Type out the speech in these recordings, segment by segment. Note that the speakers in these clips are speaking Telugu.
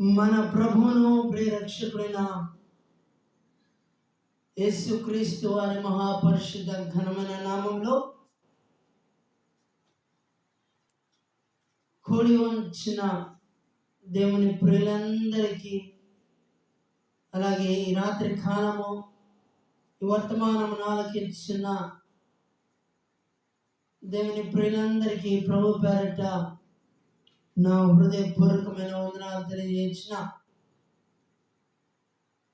మన ప్రభువును ప్రియరక్షకుడైన యేసుక్రీస్తు వారి మహాపరిశుద్ధ ఘనమైన నామంలో కూడి ఉంచిన దేవుని ప్రియులందరికీ అలాగే ఈ రాత్రి కాలము ఈ వర్తమానము ఆలకించిన దేవుని ప్రియులందరికీ ప్రభు పేరట నా హృదయపూర్వకమైన వందనాలు తెలియజేసిన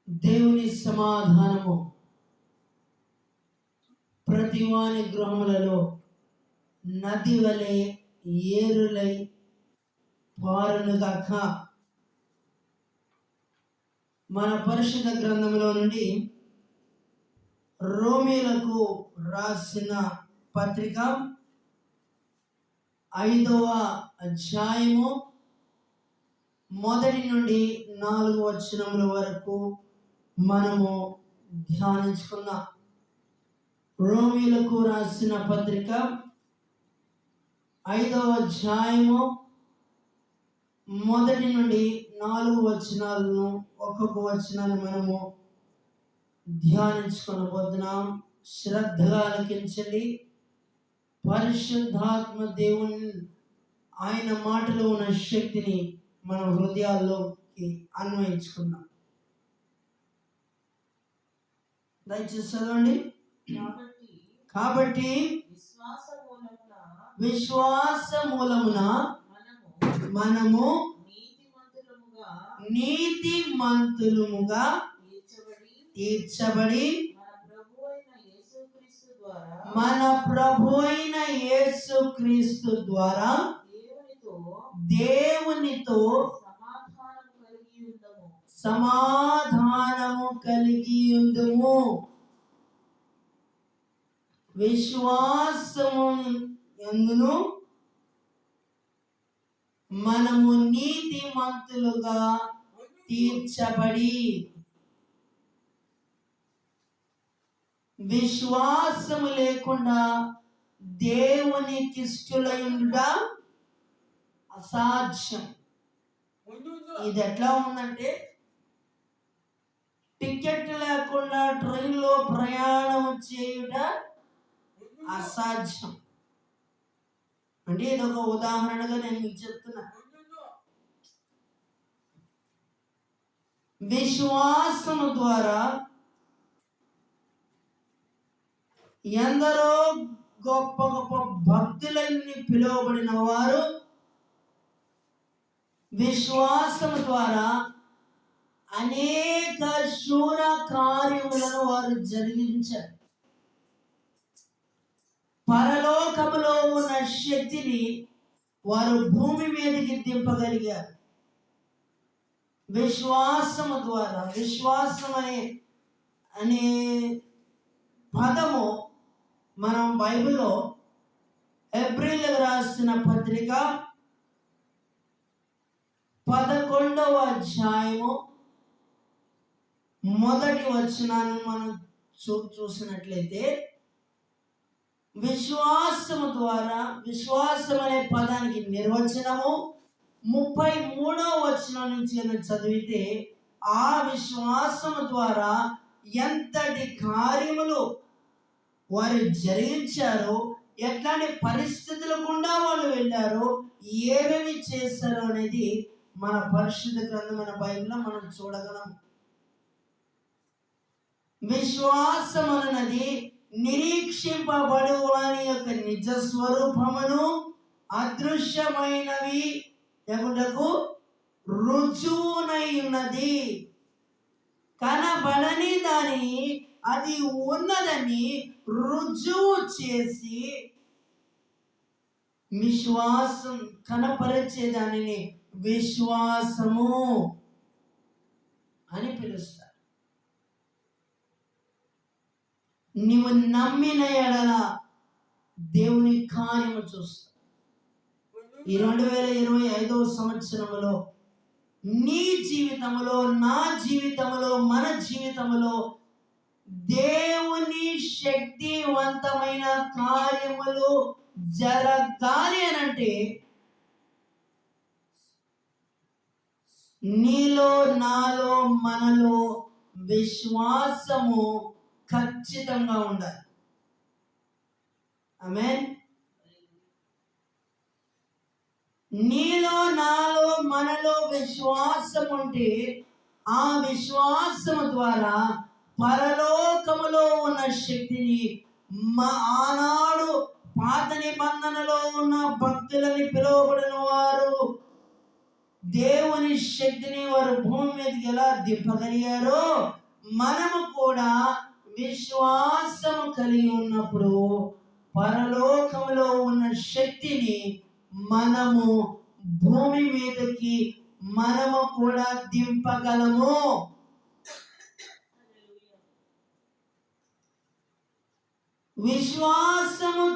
దేవుని సమాధానము ప్రతి వాని గృహములలో నది వలె ఏరులై పారునుగాక. మన పరిశుద్ధ గ్రంథంలో నుండి రోమిలకు రాసిన పత్రిక ఐదవ అధ్యాయము మొదటి నుండి నాలుగు వచనముల వరకు మనము ధ్యానించుకుందాం. రోమిలకు రాసిన పత్రిక ఐదవ అధ్యాయము మొదటి నుండి నాలుగు వచనాలను ఒక్కొక్క వచనాన్ని మనము ధ్యానించుకొనబోతున్నాం. శ్రద్ధగా ఆలకించండి. పరిశుద్ధాత్మ దేవుని ఆయన మాటలో ఉన్న శక్తిని మన హృదయాల్లోకి అన్వయించుకుందాం. దయచేసి చదవండి కాబట్టి విశ్వాస మూలమున మనము నీతిమంతులముగా నీతి మంతులముగా తీర్చబడి మన ప్రభు అయిన అయిన యేసుక్రీస్తు ద్వారా దేవునితో సమాధానము కలిగి ఉందుము. విశ్వాసము ఎందును? మనము నీతిమంతులుగా తీర్చబడి విశ్వాసము లేకుండా దేవునికి ఇష్టలయుండుట అసాధ్యం. ఇది ఎట్లా ఉందంటే టికెట్ లేకుండా ట్రైన్లో ప్రయాణం చేయుట అసాధ్యం. అంటే ఇది ఒక ఉదాహరణగా నేను మీకు చెప్తున్నా. విశ్వాసము ద్వారా ఎందరో గొప్ప గొప్ప భక్తులన్నీ పిలువబడిన వారు విశ్వాసం ద్వారా అనేక శూర కార్యములను వారు జరిగించారు. పరలోకములో ఉన్న శక్తిని వారు భూమి మీదకి దింపగలిగారు. విశ్వాసము ద్వారా విశ్వాసం అనే అనే పదము మనం బైబిల్లో ఏప్రిల్ రాసిన పత్రిక పదకొండవ అధ్యాయము మొదటి వచనాన్ని మనం చూ చూసినట్లయితే విశ్వాసము ద్వారా విశ్వాసం అనే పదానికి నిర్వచనము ముప్పై మూడవ వచనం నుంచి చదివితే ఆ విశ్వాసము ద్వారా ఎంతటి కార్యములు వారు జరిగించారో ఎట్లాంటి పరిస్థితుల గుండా వాళ్ళు వెళ్ళారో ఏమేమి చేశారో అనేది మన పరిశుద్ధ గ్రంథమైన బైబిల్లో మనం చూడగలం విశ్వాసం అన్నది నిరీక్షింపబడు వారి యొక్క నిజ స్వరూపమును అదృశ్యమైనవి ఎగుటకు రుజువునై ఉన్నది. కనబడని దాని అది ఉన్నదని రుజువు చేసి విశ్వాసం కనపరిచే దానిని విశ్వాసము అని పిలుస్తారు. నీవు నమ్మిన ఎడల దేవుని కార్యము చూస్తా ఈ రెండు వేల ఇరవై ఐదవ సంవత్సరంలో నీ జీవితంలో నా జీవితంలో మన జీవితంలో దేవుని శక్తివంతమైన కార్యములు జరగాలి అని అంటే నీలో నాలో మనలో విశ్వాసము ఖచ్చితంగా ఉండాలి. ఆమె నీలో నాలో మనలో విశ్వాసం ఉంటే ఆ విశ్వాసము ద్వారా పరలోకములో ఉన్న శక్తిని మా ఆనాడు పాత నిబంధనలో ఉన్న భక్తులని పిలువబడిన వారు దేవుని శక్తిని వారు భూమి మీదకి ఎలా దింపగలిగారో మనము కూడా విశ్వాసము కలిగి ఉన్నప్పుడు పరలోకములో ఉన్న శక్తిని మనము భూమి మీదకి మనము కూడా దింపగలము. విశ్వాసము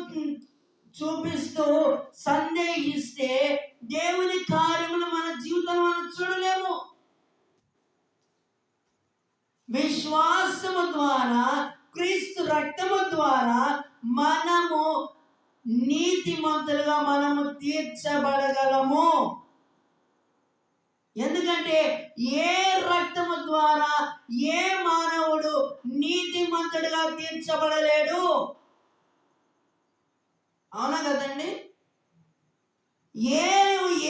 చూపిస్తూ సందేహిస్తే దేవుని కార్యములు మన జీవితంలో మనం చూడలేము. విశ్వాసము ద్వారా క్రీస్తు రక్తము ద్వారా మనము నీతిమంతులుగా మనము తీర్చబడగలము. ఎందుకంటే ఏ రక్తము ద్వారా ఏ మానవుడు నీతిమంతుడిగా తీర్చబడలేడు? అవునా కదండి? ఏ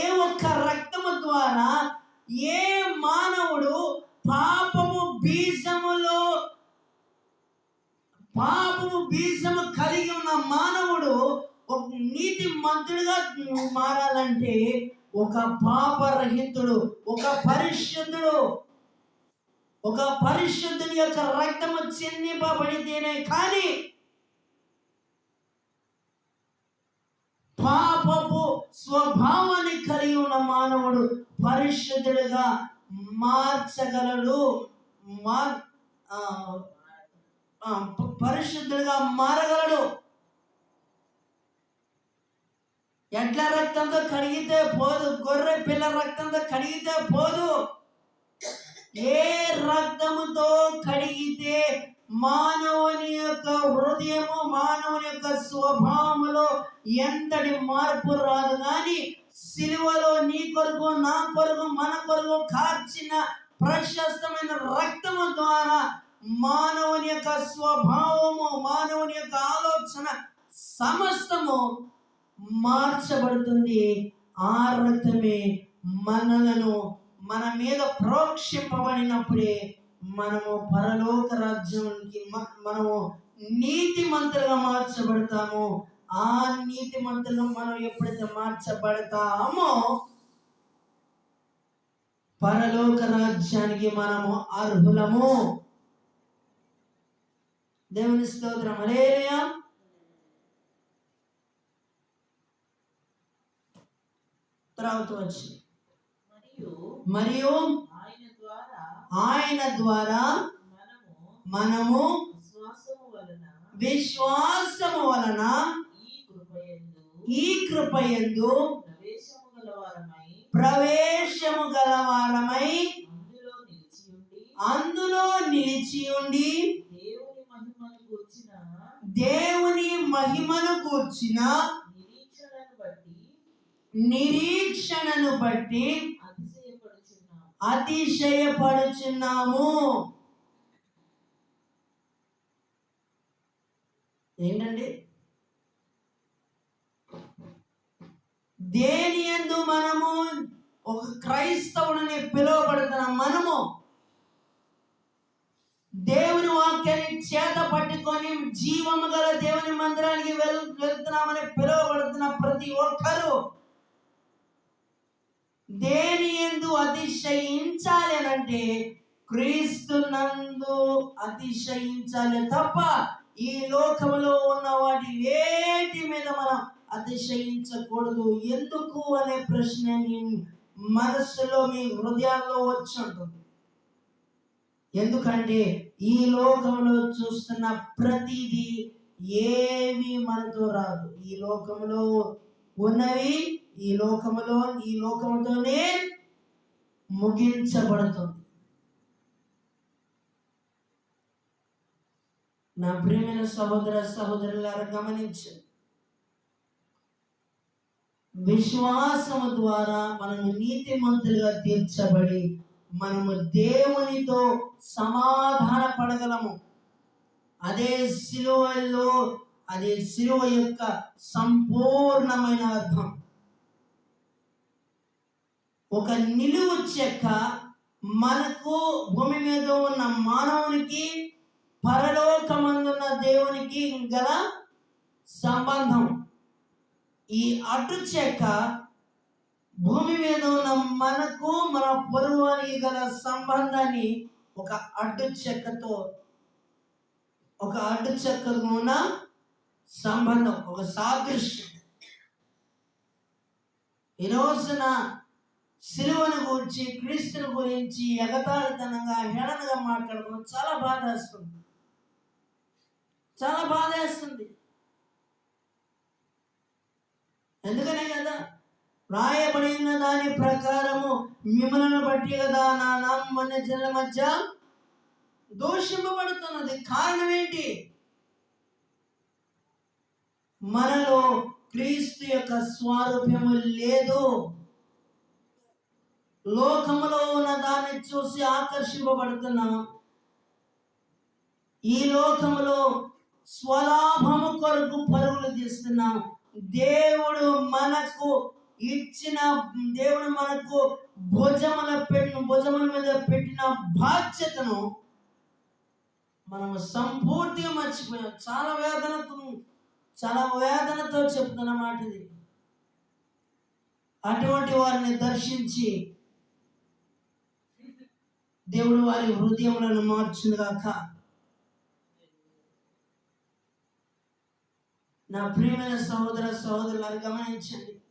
ఏ ఒక్క రక్తము ద్వారా ఏ మానవుడు పాపము బీజములో పాపము బీజము కలిగి ఉన్న మానవుడు ఒక నీతి మంతుడుగా మారాలంటే ఒక పాపరహితుడు ఒక పరిశుద్ధుడు ఒక పరిశుద్ధుని యొక్క రక్తము చెందిపబడితేనే కానీ పాపపు స్వభావాన్ని కలిగి ఉన్న మానవుడు పరిశుద్ధుడిగా మార్చగలడు. మార్ పరిశుద్ధుడుగా పరిశుద్ధుడిగా మారగలడు. ఎడ్ల రక్తంతో కడిగితే పోదు గొర్రె పిల్ల రక్తంతో కడిగితే పోదు. ఏ రక్తముతో కడిగితే మానవుని యొక్క హృదయము మానవుని యొక్క స్వభావములో ఎంతటి మార్పు రాదు. కానీ సిలువలో నీ కొరకు నా కొరకు మన కొరకు కార్చిన ప్రశస్తమైన రక్తము ద్వారా మానవుని యొక్క స్వభావము మానవుని యొక్క ఆలోచన సమస్తము మార్చబడుతుంది. ఆ రక్తమే మనలను మన మీద ప్రోక్షింపబడినప్పుడే మనము పరలోక రాజ్యానికి మనము నీతి మంత్రులుగా మార్చబడతాము. ఆ నీతి మంత్రులు మనం ఎప్పుడైతే మార్చబడతామో పరలోక రాజ్యానికి మనము అర్హులము. దేవుని స్తోత్రం. హల్లెలూయా. తర్వాత వచ్చి. మరియు ఆయన ద్వారా మనము విశ్వాసము వలన ఈ కృపయందు ప్రవేశము గలవారమై అందులో నిలిచి ఉండి దేవుని మహిమను కూర్చిన దేవుని మహిమను కూర్చిన నిరీక్షణను బట్టి నిరీక్షణను బట్టి అతిశయపడుచున్నాము. ఏంటండి? దేని ఎందు మనము ఒక క్రైస్తవుడిని పిలువబడుతున్న మనము? దేవుని వాక్యాన్ని చేత పట్టుకొని జీవము గల దేవుని మందిరానికి వెళ్ వెళ్తున్నామని పిలువబడుతున్న ప్రతి ఒక్కరూ దేని ఎందు అతిశయించాలి అని అంటే క్రీస్తు నందు అతిశయించాలి తప్ప ఈ లోకంలో ఉన్న వాటి వేటి మీద మనం అతిశయించకూడదు. ఎందుకు అనే ప్రశ్న మీ మనస్సులో మీ హృదయాల్లో వచ్చి ఉంటుంది. ఎందుకంటే ఈ లోకంలో చూస్తున్న ప్రతిదీ ఏవి మనతో రాదు. ఈ లోకంలో ఉన్నవి ఈ లోకములో ఈ లోకముతోనే ముగించబడుతుంది. నా ప్రియమైన సహోదర సహోదరులారా గమనించు. విశ్వాసము ద్వారా మనము నీతిమంతులుగా తీర్చబడి మనము దేవునితో సమాధాన పడగలము అదే శిలువలో అదే శిలువ యొక్క సంపూర్ణమైన అర్థం. ఒక నిలువు చెక్క మనకు భూమి మీద ఉన్న మానవునికి పరలోకమందున్న దేవునికి గల సంబంధం. ఈ అటు చెక్క భూమి మీద ఉన్న మనకు మన పొరువానికి గల సంబంధాన్ని ఒక అడ్డు చెక్కతో ఒక అడ్డు చెక్కతో ఉన్న సంబంధం ఒక సాదృశ్యం. ఈ రోజున సిలువను గురించి క్రీస్తుని గురించి ఎగతాళితనంగా హేళనగా మాట్లాడుకోవడం చాలా బాధ వేస్తుంది. చాలా బాధ వేస్తుంది. ఎందుకనే కదా? రాయబడిన దాని ప్రకారము మిమ్మల్ని బట్టి కదా నా నామన్న జనుల మధ్య దూషింపబడుతున్నది. కారణం ఏంటి? మనలో క్రీస్తు యొక్క స్వారూప్యము లేదు. లోకములో ఉన్న దాన్ని చూసి ఆకర్షింపబడుతున్నాం. ఈ లోకములో స్వలాభము కొరకు పరుగులు తీస్తున్నాం. దేవుడు మనకు ఇచ్చిన దేవుడు మనకు భుజముల పెట్టిన భుజముల మీద పెట్టిన బాధ్యతను మనము సంపూర్తిగా మర్చిపోయాం. చాలా వేదనతో చాలా వేదనతో చెప్తున్న మాట ఇది అటువంటి వారిని దర్శించి దేవుడు వారి హృదయములను మార్చునుగాక నా ప్రియమైన సహోదర సహోదరులను గమనించండి.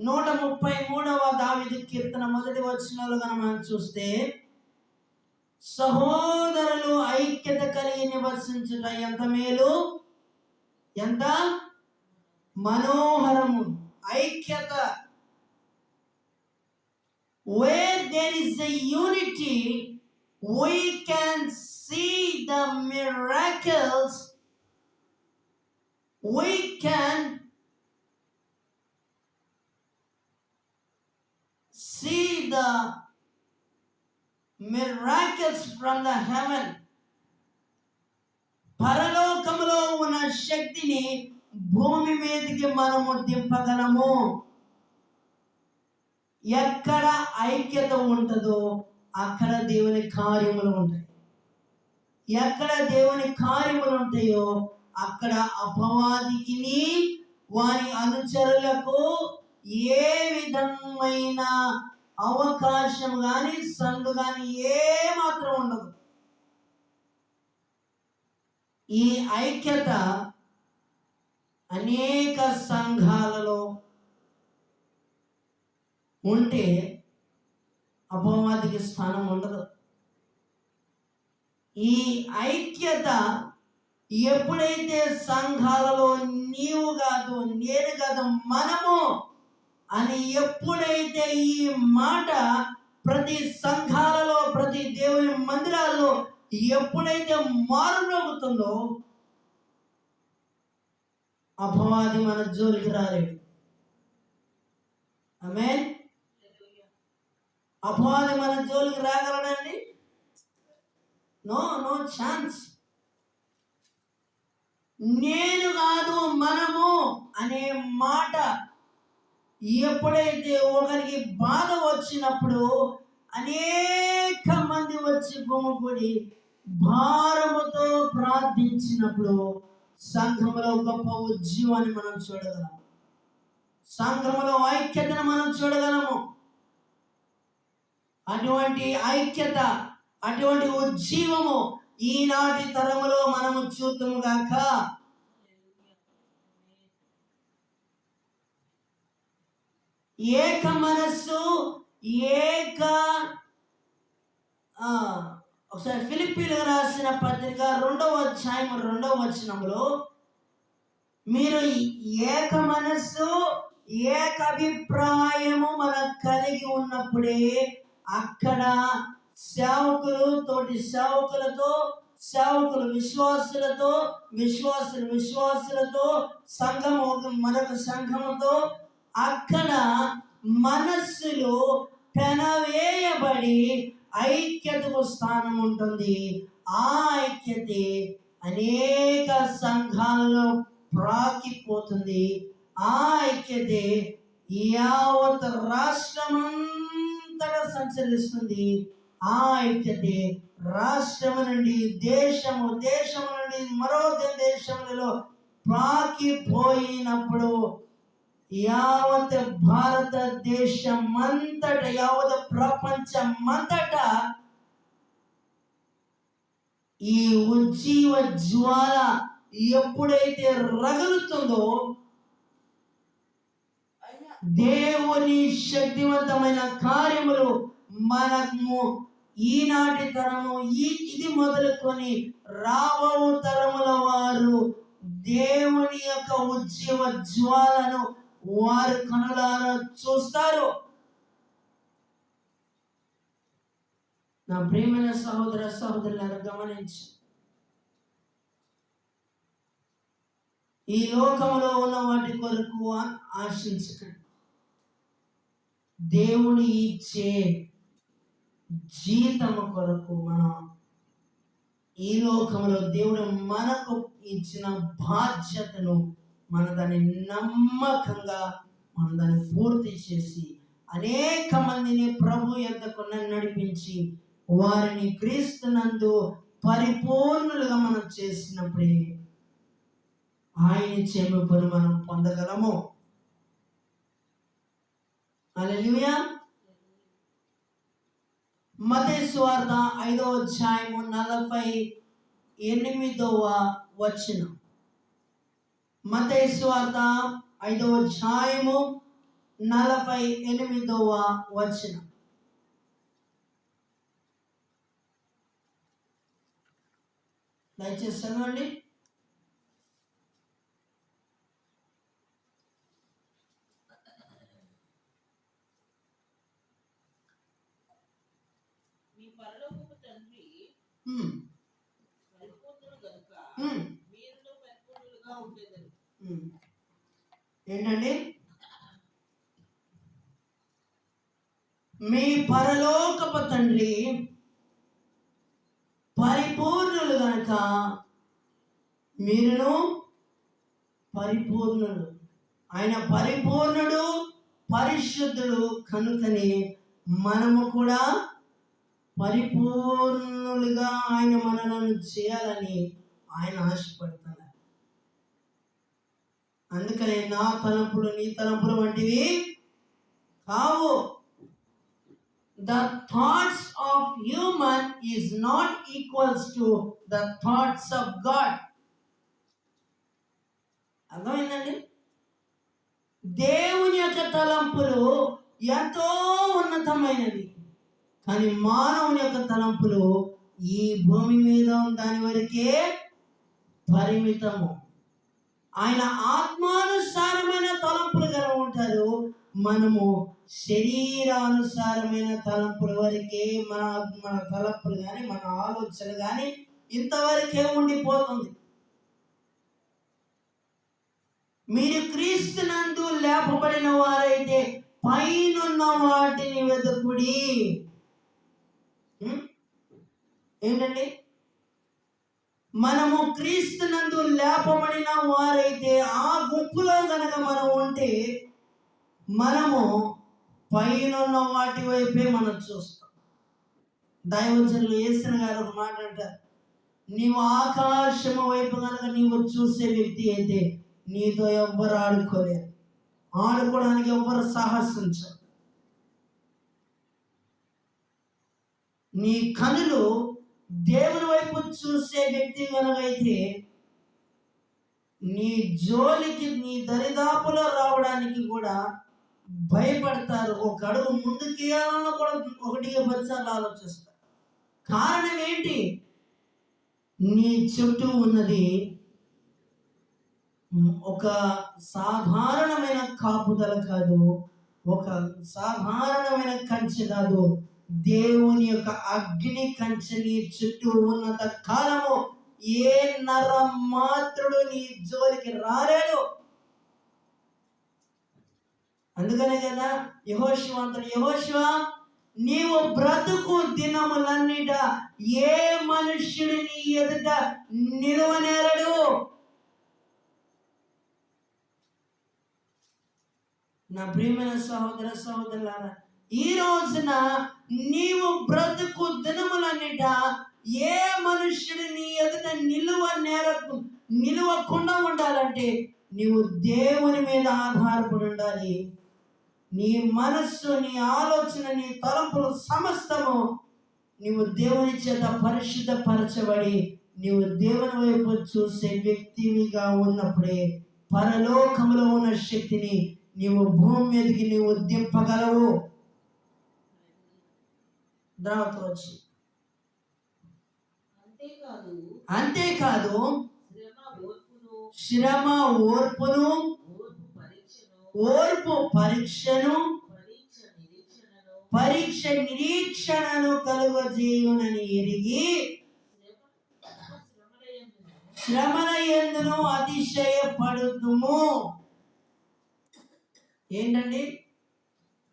నూట ముప్పై మూడవ దావిది కీర్తన మొదటి వచనాలు కనుక మనం చూస్తే సహోదరులు ఐక్యత కలిగి నివసించుట ఎంత మేలు? ఎంత? మనోహరము ఐక్యత. where there is a unity we can see the miracles we can see the miracles from the heaven పరలోకములో ఉన్న శక్తిని భూమి మీదకి మనము దింపగలము ఎక్కడ ఐక్యత ఉంటుందో అక్కడ దేవుని కార్యములు ఉంటాయి. ఎక్కడ దేవుని కార్యములు ఉంటాయో అక్కడ అపవాదికి వారి అనుచరులకు ఏ విధమైన అవకాశం కానీ సందు కానీ ఏ మాత్రం ఉండదు. ఈ ఐక్యత అనేక సంఘాలు ఉంటే అపవాదికి స్థానం ఉండదు. ఈ ఐక్యత ఎప్పుడైతే సంఘాలలో నీవు కాదు నేను కాదు మనము అని ఎప్పుడైతే ఈ మాట ప్రతి సంఘాలలో ప్రతి దేవుని మందిరాల్లో ఎప్పుడైతే మారుమోగుతుందో అపవాది మన జోలికి రాలేడు ఆమె అపవాది మన జోలికి రాగలడండి? No no chance. నేను కాదు మనము అనే మాట ఎప్పుడైతే ఒకరికి బాధ వచ్చినప్పుడు అనేక మంది వచ్చి గుమ్మకూడి భారముతో ప్రార్థించినప్పుడు సంఘములో గొప్ప ఉజ్జీవాన్ని మనం చూడగలం సంఘములో ఐక్యతను మనం చూడగలము. అటువంటి ఐక్యత అటువంటి ఉజ్జీవము ఈనాటి తరములో మనము చూద్దాము గాక. ఏక మనస్సు ఏక ఆ, ఒకసారి ఫిలిప్పీలకు రాసిన పత్రిక రెండవ అధ్యాయం రెండవ వచనంలో మీరు ఏక మనస్సు ఏక అభిప్రాయము మనకు కలిగి ఉన్నప్పుడే అక్కడ సేవకులు తోటి సేవకులతో సేవకులు విశ్వాసులతో విశ్వాసులు విశ్వాసులతో సంఘం ఒక మరొక సంఘముతో అక్కడ మనస్సులు పెనవేయబడి ఐక్యతకు స్థానం ఉంటుంది. ఆ ఐక్యతే అనేక సంఘాలలో ప్రాకిపోతుంది. ఆ ఐక్యతే యావత్ రాష్ట్రమంతటా సంచరిస్తుంది. ఆ ఐక్యతే రాష్ట్రము నుండి దేశము దేశము నుండి మరో దేశములలో పాకిపోయినప్పుడు యావత్ భారతదేశం అంతట యావత్ ప్రపంచం ఈ ఉజ్జీవ జ్వాల ఎప్పుడైతే రగులుతుందో దేవుని శక్తివంతమైన కార్యములు మనము ఈనాటి తరము ఈ ఇది మొదలుకొని రాబో తరముల వారు దేవుని యొక్క ఉజ్జీవ జ్వాలను వారు కనులారా చూస్తారు. నా ప్రియమైన సహోదర సహోదరులను గమనించి. ఈ లోకంలో ఉన్న వాటి కొరకు ఆశించకండి. దేవుని ఇచ్చే జీతము కొరకు మనం ఈ లోకంలో దేవుడు మనకు ఇచ్చిన బాధ్యతను మన దాన్ని నమ్మకంగా మనం దాన్ని పూర్తి చేసి అనేక మందిని ప్రభు యొద్దకు నడిపించి వారిని క్రీస్తునందు పరిపూర్ణులుగా మనం చేసినప్పుడే ఆయన చెంపును మనం పొందగలము. హల్లెలూయా. మతే స్వార్థ ఐదవ అధ్యాయము నలభై ఎనిమిదవ వచనం. మతే స్వార్థ ఐదవ అధ్యాయము నలభై ఎనిమిదవ వచనం. దయచేసి చదవండి మీ పరలోకపు తండ్రి హ్మ్, పరిపూర్ణుడు గనుక హ్మ్, మీరును పరిపూర్ణులుగా ఉండేదరు హ్మ్. ఏంటండి? మీ పరలోకపు తండ్రి పరిపూర్ణులు గనక మీరును పరిపూర్ణుడు ఆయన పరిపూర్ణుడు పరిశుద్ధుడు కనుకనే మనము కూడా పరిపూర్ణులుగా ఆయన మనలను చేయాలని ఆయన ఆశపడుతున్నారు అందుకనే నా తలంపులు నీ తలంపులు వంటివి కావు. The thoughts of human is not equals to the thoughts of God అర్థమైందండి? దేవుని యొక్క తలంపులు ఎంతో ఉన్నతమైనవి. కానీ మానవుని యొక్క తలంపులు ఈ భూమి మీద దాని వరకే పరిమితము. ఆయన ఆత్మానుసారమైన తలంపులు కలిగి ఉంటారు. మనము శరీరానుసారమైన తలంపుల వరకే మన మన తలంపులు కానీ మన ఆలోచన కానీ ఇంతవరకే ఉండిపోతుంది. మీరు క్రీస్తునందు లేపబడిన వారైతే పైనున్న వాటిని వెతుకుడి. ఏంటండి? మనము క్రీస్తునందు లేపబడిన వారైతే ఆ గుంపులో కనుక మనం ఉంటే మనము పైన ఉన్న వాటి వైపే మనం చూస్తాం. దైవజనులు వేసిన గారు ఒక మాట అంటారు. నీవు ఆకాశము వైపు కనుక నీవు చూసే వ్యక్తి అయితే నీతో ఎవ్వరు ఆడుకోలేరు. ఆడుకోవడానికి ఎవ్వరు సాహసించరు నీ కనులు దేవుని వైపు చూసే వ్యక్తి కనుకైతే నీ జోలికి నీ దరిదాపులో రావడానికి కూడా భయపడతారు. ఒక అడుగు ముందుకు కూడా ఒకటిగా పదిసార్లు ఆలోచిస్తారు. కారణం ఏంటి? నీ చుట్టూ ఉన్నది ఒక సాధారణమైన కాపుదల కాదు ఒక సాధారణమైన కంచె కాదు. దేవుని యొక్క అగ్ని కంచె నీ చుట్టూ ఉన్నంత కాలము ఏ నర మాత్రుడు నీ జోలికి రాలేడు. అందుకనే కదా యహోశివ అంటాడు యహోశివ నీవు బ్రతుకు దినములన్నిట ఏ మనుష్యుడు నీ ఎదుట నిలువనేరడు? నా ప్రియమైన సహోదర సహోదరులారా ఈ రోజున నీవు బ్రతుకు దినములన్నిట ఏ మనుష్యుడు నీ ఎదుట నిలువ నేర నిలువకుండా ఉండాలంటే నీవు దేవుని మీద ఆధారపడి ఉండాలి. నీ మనస్సు నీ ఆలోచన నీ తలంపులు సమస్తము నీవు దేవుని చేత పరిశుద్ధపరచబడి నీవు దేవుని వైపు చూసే వ్యక్తివిగా ఉన్నప్పుడే పరలోకములో ఉన్న శక్తిని నీవు భూమి మీదకి నీవు దింపగలవు. తర్వాత వచ్చి అంతేకాదు శ్రమ ఓర్పును ఓర్పు పరీక్షను పరీక్ష నిరీక్షణను నిరీక్షణను కలుగజేయునని ఎరిగి శ్రమల ఎందును అతిశయపడుతుము ఏంటండి?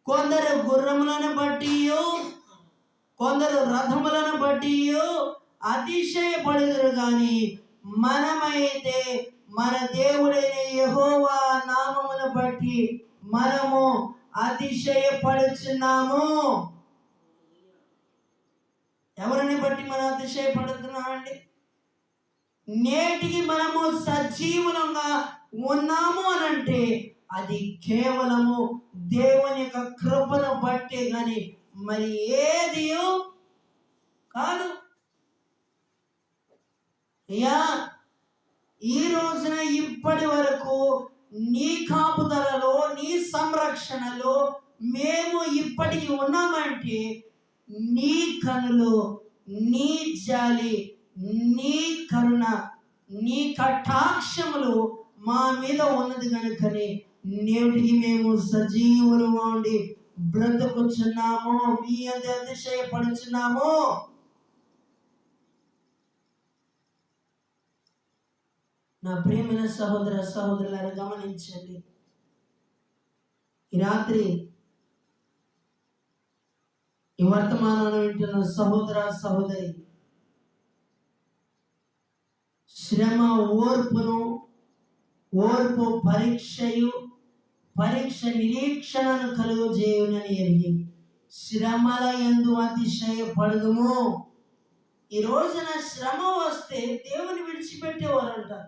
కొందరు గుర్రములను బట్టి కొందరు రథములను బట్టి అతిశయపడుదురు కానీ మనమైతే మన దేవుడైన యహోవా నామమును బట్టి మనము అతిశయపడుచున్నాము. ఎవరిని బట్టి మనం అతిశయపడుతున్నామండి? నేటికి మనము సజీవులంగా ఉన్నాము అని అంటే అది కేవలము దేవుని యొక్క కృపను బట్టే కానీ మరి ఏది కాదు. అయ్యా ఈ రోజున ఇప్పటి వరకు నీ కాపుదలలో నీ సంరక్షణలో మేము ఇప్పటికి ఉన్నామంటే నీ కనులు నీ జాలి నీ కరుణ నీ కటాక్షములు మా మీద ఉన్నది కనుకనే నేటికి మేము సజీవులు ఉండి బ్రతుకుచున్నాము మీ అంత అతిశయపడుచున్నాము. నా ప్రియమైన సహోదర సహోదరులను గమనించండి. ఈ రాత్రి ఈ వర్తమానాన్ని వింటున్న సహోదర సహోదరి శ్రమ ఓర్పును ఓర్పు పరీక్షయు పరీక్ష నిరీక్షణను కలుగజేయునని ఎరిగి శ్రమల ఎందు అతిశయపడదుము. ఈ రోజున శ్రమ వస్తే దేవుని విడిచిపెట్టేవారు అంటారు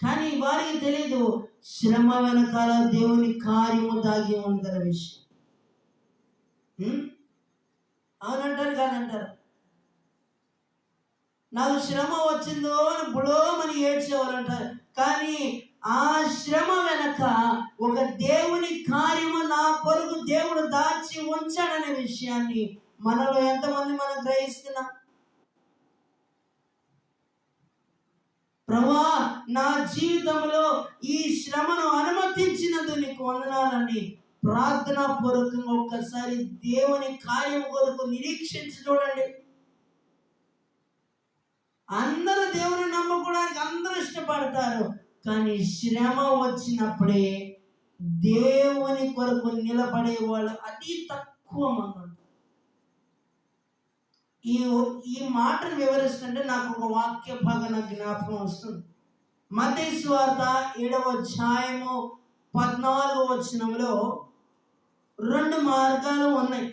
కానీ వారికి తెలియదు శ్రమ వెనకాల దేవుని కార్యము దాగి ఉందన్న విషయం. అవునంటారు కాదంటారు? నాకు శ్రమ వచ్చిందో అని బుడోమని ఏడ్చేవారు అంటారు కానీ ఆ శ్రమ వెనక ఒక దేవుని కార్యము నా కొరకు దేవుడు దాచి ఉంచాడనే విషయాన్ని మనలో ఎంతమంది మనం గ్రహిస్తున్నాం? ప్రభా నా జీవితంలో ఈ శ్రమను అనుమతించినందు నీకు వందనాలని ప్రార్థనా పూర్వకంగా ఒక్కసారి దేవుని కార్యం కొరకు నిరీక్షించి చూడండి. అందరూ దేవుని నమ్ముకోవడానికి అందరూ ఇష్టపడతారు. కానీ శ్రమ వచ్చినప్పుడే దేవుని కొరకు నిలబడే వాళ్ళు అతి తక్కువ మంది ఈ ఈ మాటను వివరిస్తుంటే నాకు ఒక వాక్య భాగం జ్ఞాపకం వస్తుంది. మతేశ్వార్త ఏడవ ఛాయము పద్నాలుగు వచనంలో రెండు మార్గాలు ఉన్నాయి.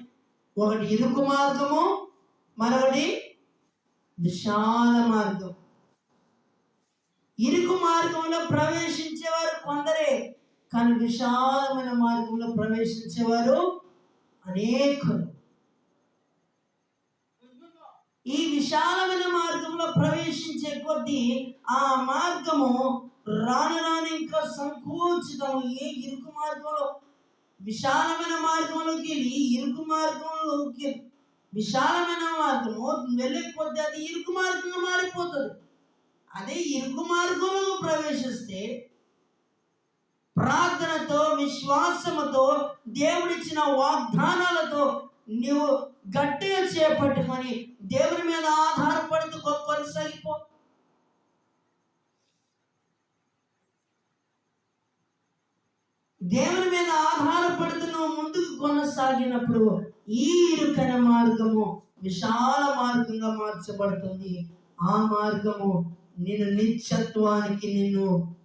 ఒకటి ఇరుకు మార్గము మరొకటి విశాల మార్గం ఇరుకు మార్గంలో ప్రవేశించేవారు కొందరే కానీ విశాలమైన మార్గంలో ప్రవేశించేవారు అనేకులు. ఈ విశాలమైన మార్గంలో ప్రవేశించే కొద్దీ ఆ మార్గము రాను రాను ఇంకా సంకోచితము. ఏ ఇరుకు మార్గంలో? విశాలమైన మార్గంలోకి వెళ్ళి ఇరుకు మార్గంలోకి విశాలమైన మార్గము వెళ్ళే కొద్దీ అది ఇరుకు మార్గంగా మారిపోతుంది. అదే ఇరుకు మార్గంలో ప్రవేశిస్తే ప్రార్థనతో విశ్వాసముతో దేవుడిచ్చిన వాగ్దానాలతో నువ్వు గట్టిగా చేపట్టుకొని దేవుని మీద ఆధారపడుతూ కొనసాగిపో. దేవుని మీద ఆధారపడుతూ నువ్వు ముందుకు కొనసాగినప్పుడు ఈ ఇరుకైన మార్గము విశాల మార్గంగా మార్చబడుతుంది. ఆ మార్గము నిన్ను నిత్యత్వానికి నిన్ను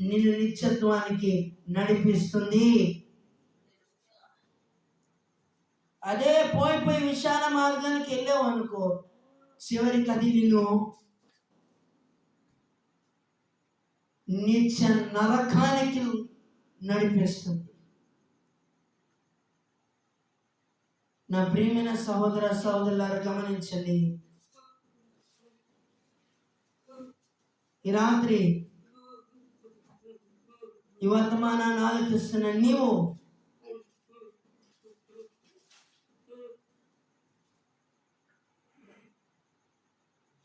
నిన్ను నిత్యత్వానికి నడిపిస్తుంది. అదే పోయి పోయి విశాల మార్గానికి వెళ్ళావు అనుకో చివరికి అది నిన్ను నిత్య నరకానికి నడిపిస్తుంది. నా ప్రియమైన సహోదర సహోదరులారు గమనించండి. ఈ రాత్రి ఈ వర్తమానాన్ని ఆలోచిస్తున్న నీవు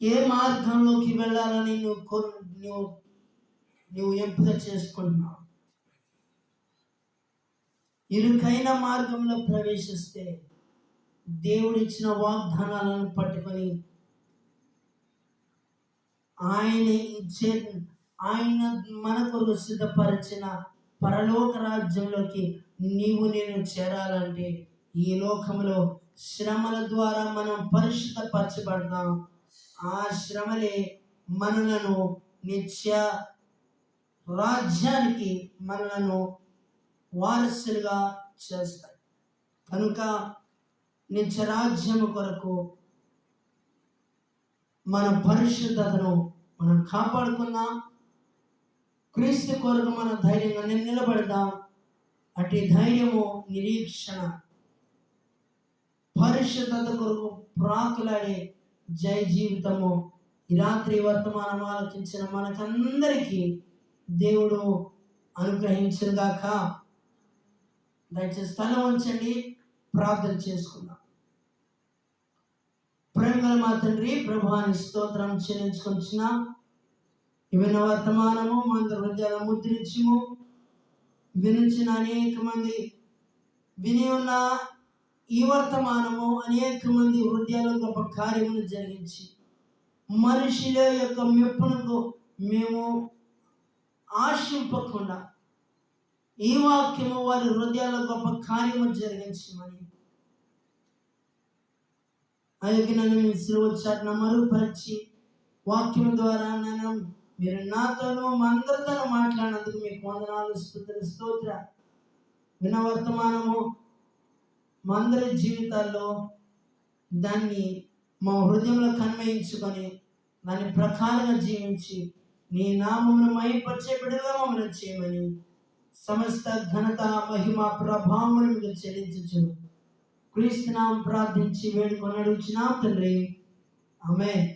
ఏ మార్గంలోకి వెళ్ళాలని నువ్వు నువ్వు నువ్వు ఎంపిక చేసుకుంటున్నావు? ఇరుకైన మార్గంలో ప్రవేశిస్తే దేవుడిచ్చిన వాగ్దానాలను పట్టుకొని ఆయన ఇచ్చే ఆయన మన కొరకు సిద్ధపరిచిన పరలోక రాజ్యంలోకి నీవు నేను చేరాలంటే ఈ లోకంలో శ్రమల ద్వారా మనం పరిశుద్ధపరచబడతాం. ఆ శ్రమలే మనలను నిత్య రాజ్యానికి మనలను వారసులుగా చేస్తాయి. కనుక నిత్య రాజ్యము కొరకు మన పరిశుద్ధతను మనం కాపాడుకుందాం. క్రీస్తు కొరకు మన ధైర్యంగా నిలబడదాం. అటు ధైర్యము నిరీక్షణ పరిశుద్ధత కొరకు ప్రాకులాడే జయ జీవితము ఈ రాత్రి వర్తమానం ఆలోచించిన మనకందరికీ దేవుడు అనుగ్రహించుగాక దయచేసి స్థలం ఉంచండి ప్రార్థన చేసుకుందాం. ప్రేమగల మా తండ్రి ప్రభాని స్తోత్రం చెల్లించుకొచ్చిన విన్న వర్తమానము మన హృదయాల ముద్రించము. వినించిన అనేక మంది విని ఉన్న ఈ వర్తమానము అనేక మంది హృదయాల గొప్ప కార్యమును జరిగించి మనుషుల యొక్క మెప్పునకు మేము ఆశింపకుండా ఈ వాక్యము వారి హృదయాల గొప్ప కార్యము జరిగించమని అలాగే నన్ను మీ సిలువ మరుగుపరిచి వాక్యం ద్వారా నన్ను మీరు నాతోనూ మా అందరితోనూ మాట్లాడినందుకు మీకు వందనాలు స్థుతులు స్తోత్ర. విన వర్తమానము మా అందరి జీవితాల్లో దాన్ని మా హృదయంలో కన్వయించుకొని దాని ప్రకారంగా జీవించి నీ నామమును మైపరిచే బిడ్డగా మమ్మల్ని చేయమని సమస్త ఘనత మహిమ ప్రభావములు మీకు చెల్లించు క్రీస్తునామం ప్రార్థించి వేడుకొని అడుగుచున్నాం తండ్రి. ఆమె